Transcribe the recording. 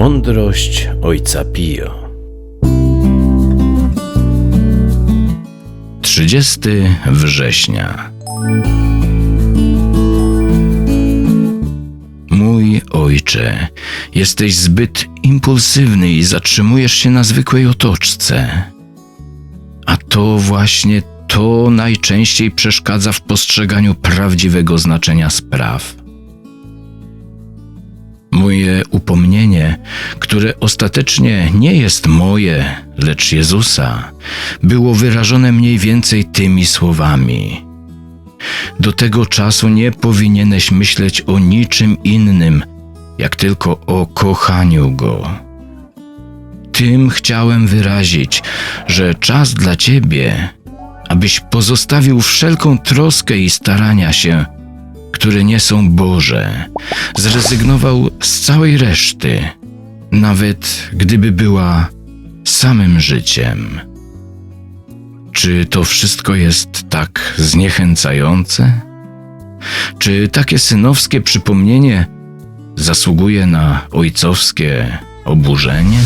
Mądrość Ojca Pio. 30 września. Mój ojcze, jesteś zbyt impulsywny i zatrzymujesz się na zwykłej otoczce. A to właśnie to najczęściej przeszkadza w postrzeganiu prawdziwego znaczenia spraw. Moje upomnienie, które ostatecznie nie jest moje, lecz Jezusa, było wyrażone mniej więcej tymi słowami. Do tego czasu nie powinieneś myśleć o niczym innym, jak tylko o kochaniu Go. Tym chciałem wyrazić, że czas dla Ciebie, abyś pozostawił wszelką troskę i starania się, które nie są Boże, zrezygnował z całej reszty, nawet gdyby była samym życiem. Czy to wszystko jest tak zniechęcające? Czy takie synowskie przypomnienie zasługuje na ojcowskie oburzenie?